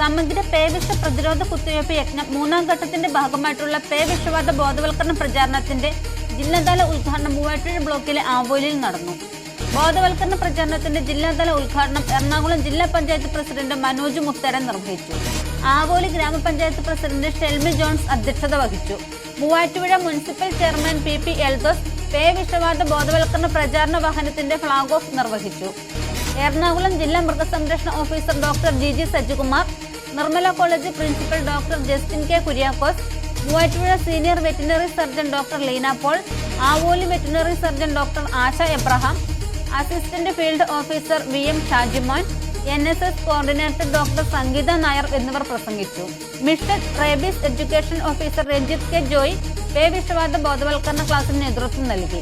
സമഗ്ര പേവിഷ പ്രതിരോധ കുത്തിവയ്പ് യജ്ഞം മൂന്നാം ഘട്ടത്തിന്റെ ഭാഗമായിട്ടുള്ള പേവിഷവാദ ബോധവൽക്കരണ പ്രചാരണത്തിന്റെ ജില്ലാതല ഉദ്ഘാടനം മൂവാറ്റുപുഴ ബ്ലോക്കിലെ ആവോലിയിൽ നടന്നു. ബോധവൽക്കരണ പ്രചാരണത്തിന്റെ ജില്ലാതല ഉദ്ഘാടനം എറണാകുളം ജില്ലാ പഞ്ചായത്ത് പ്രസിഡന്റ് മനോജ് മുത്തരൻ നിർവഹിച്ചു. ആവോലി ഗ്രാമപഞ്ചായത്ത് പ്രസിഡന്റ് ഷെൽമി ജോൺസ് അധ്യക്ഷത വഹിച്ചു. Muvattupuzha municipal chairman P P Eldos പേ വിഷവാദ ബോധവൽക്കരണ പ്രചാരണ വാഹനത്തിന്റെ ഫ്ളാഗ് ഓഫ് നിർവഹിച്ചു. എറണാകുളം ജില്ലാ മൃഗസംരക്ഷണ officer doctor G G Sajikumar Nirmala college principal doctor Justin K Kuriakose Muvattupuzha senior veterinary surgeon doctor Leena Paul Avoli veterinary surgeon doctor Asha Abraham assistant field officer V M Shajimon N S S coordinator doctor Sangeetha Nair എന്നിവർ പ്രസംഗിച്ചു. Mission rabies education officer Ranjith K Joy പേ വിഷവാദ ബോധവൽക്കരണ ക്ലാസിന് നേതൃത്വം നൽകി.